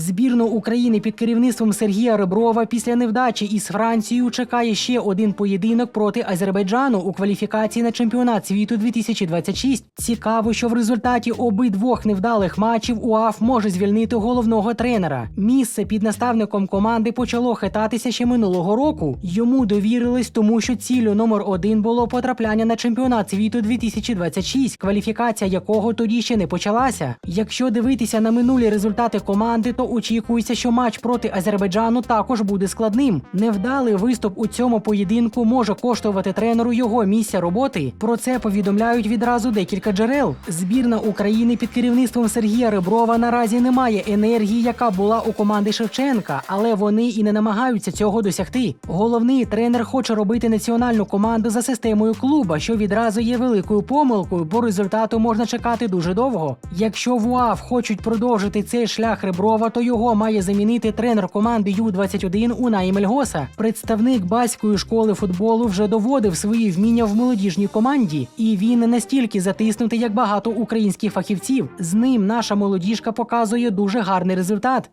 Збірну України під керівництвом Сергія Реброва після невдачі із Францією чекає ще один поєдинок проти Азербайджану у кваліфікації на чемпіонат світу 2026. Цікаво, що в результаті обидвох невдалих матчів УАФ може звільнити головного тренера. Місце під наставником команди почало хитатися ще минулого року. Йому довірились, тому що ціллю номер один було потрапляння на чемпіонат світу 2026, кваліфікація якого тоді ще не почалася. Якщо дивитися на минулі результати команди, то очікується, що матч проти Азербайджану також буде складним. Невдалий виступ у цьому поєдинку може коштувати тренеру його місця роботи. Про це повідомляють відразу декілька джерел. Збірна України під керівництвом Сергія Реброва наразі не має енергії, яка була у команди Шевченка, але вони і не намагаються цього досягти. Головний тренер хоче робити національну команду за системою клуба, що відразу є великою помилкою, бо результату можна чекати дуже довго. Якщо в УАФ хочуть продовжити цей шлях Реброва, то його має замінити тренер команди Ю-21 Унай Мельгоса. Представник баської школи футболу вже доводив свої вміння в молодіжній команді, і він не настільки затиснутий, як багато українських фахівців. З ним наша молодіжка показує дуже гарний результат.